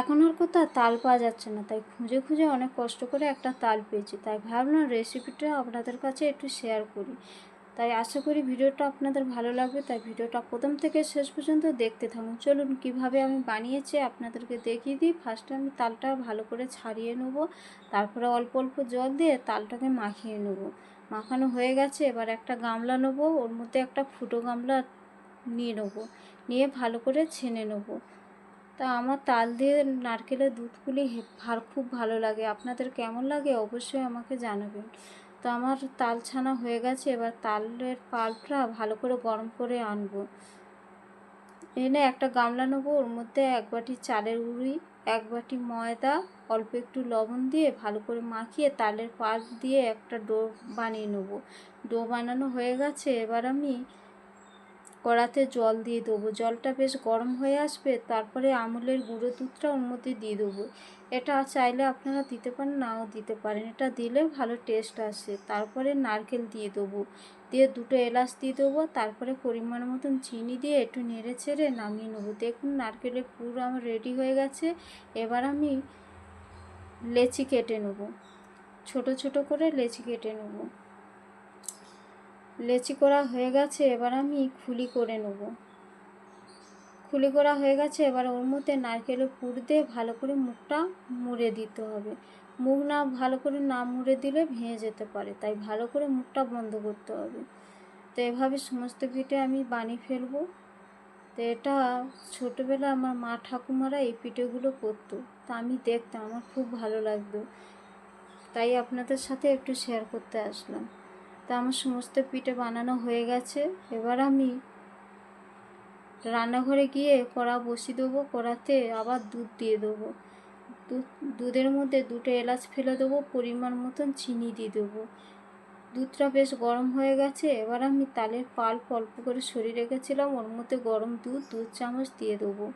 এখন আর কোথাও তাল পাওয়া যাচ্ছে না, তাই খুঁজে খুঁজে অনেক কষ্ট করে একটা তাল পেয়েছি। তাই ভাবলাম রেসিপিটা আপনাদের কাছে একটু শেয়ার করি। তাই আশা করি ভিডিওটা আপনাদের ভালো লাগবে, তাই ভিডিওটা প্রথম থেকে শেষ পর্যন্ত দেখতে থাকুন। চলুন কীভাবে আমি বানিয়েছি আপনাদেরকে দেখিয়ে দিই। ফার্স্টে আমি তালটা ভালো করে ছাড়িয়ে নেব, তারপরে অল্প অল্প জল দিয়ে তালটাকে মাখিয়ে নেব। মাখানো হয়ে গেছে, এবার একটা গামলা নেব, ওর মধ্যে একটা ফুটো গামলা নিয়ে নেব, নিয়ে ভালো করে ছেনে নেব। তা আমার তাল দিয়ে নারকেলের দুধগুলি ভার, খুব ভালো লাগে। আপনাদের কেমন লাগে অবশ্যই আমাকে জানাবেন। তো আমার তাল ছানা হয়ে গেছে, এবার তালের পাল্পটা ভালো করে গরম করে আনব। এনে একটা গামলা নেব, ওর মধ্যে এক বাটি চালের গুঁড়ি, এক বাটি ময়দা, অল্প একটু লবণ দিয়ে ভালো করে মাখিয়ে তালের পাল্প দিয়ে একটা ডো বানিয়ে নেব। ডো বানানো হয়ে গেছে, এবার আমি কড়াতে জল দিয়ে দেবো। জলটা বেশ গরম হয়ে আসবে, তারপরে আমুলের গুঁড়ো দুধটা ওর মধ্যে দিয়ে দেবো। এটা চাইলে আপনারা দিতে পারেন, নাও দিতে পারেন। এটা দিলে ভালো টেস্ট আসে। তারপরে নারকেল দিয়ে দেবো। দিয়ে দুটো এলাচ দিয়ে দেবো। তারপরে পরিমাণ মতন চিনি দিয়ে একটু নেড়ে ছেড়ে নামিয়ে নেব। দেখুন নারকেলের পুর আমার রেডি হয়ে গেছে। এবার আমি লেচি কেটে নেব। ছোট ছোট করে লেচি কেটে নেব। লেচি করা হয়ে গেছে, এবার আমি খুলি করে নেব। খুলি করা হয়ে গেছে, এবার ওর মধ্যে নারকেলের পুর দিয়ে ভালো করে মুখটা মুড়ে দিতে হবে। মুখ না ভালো করে না মুড়ে দিলে ভেঙে যেতে পারে, তাই ভালো করে মুখটা বন্ধ করতে হবে। তো এভাবে সমস্ত পিঠে আমি বানিয়ে ফেলব। তো এটা ছোটোবেলা আমার মা ঠাকুমারা এই পিঠেগুলো করতো, তা আমি দেখতাম, আমার খুব ভালো লাগতো। তাই আপনাদের সাথে একটু শেয়ার করতে আসলাম। তা আমার সমস্ত পিঠে বানানো হয়ে গেছে। এবার আমি রান্নাঘরে গিয়ে কড়া বসিয়ে দেবো, কড়াতে আবার দুধ দিয়ে দেবো। দুধ, দুধের মধ্যে দুটো এলাচ ফেলে দেবো, পরিমাণ মতন চিনি দিয়ে দেবো। দুধটা বেশ গরম হয়ে গেছে। এবার আমি তালের পাল্প অল্প করে সরিয়ে রেখেছিলাম। ওর মধ্যে গরম দুধ দুধ চামচ দিয়ে দেবো।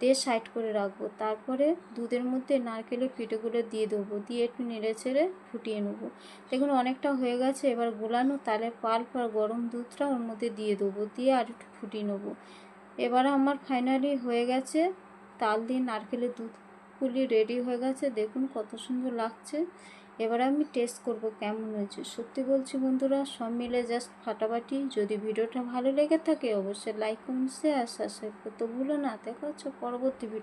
দিয়ে সাইড করে রাখব। তারপরে দুধের মধ্যে নারকেলের পিঠেগুলো দিয়ে দেবো। দিয়ে একটু নেড়ে ছেড়ে ফুটিয়ে নেব। দেখুন, অনেকটা হয়ে গেছে। এবার গোলানো তালের পাল্প আর গরম দুধটা ওর মধ্যে দিয়ে দেবো। দিয়ে আর একটু ফুটিয়ে নেব। এবার আমার ফাইনালি হয়ে গেছে। তাল দিয়ে নারকেলের দুধ দুধগুলি রেডি হয়ে গেছে। দেখুন, কত সুন্দর লাগছে। এবার আমি টেস্ট করব কেমন হয়েছে। সত্যি বলছি বন্ধুরা, সব মিলে জাস্ট ফাটাফাটি। যদি ভিডিওটা ভালো লেগে থাকে, অবশ্যই লাইক কমেন্ট শেয়ার সাবস্ক্রাইব করতে ভুলো না। দেখা হচ্ছে পরবর্তী ভিডিও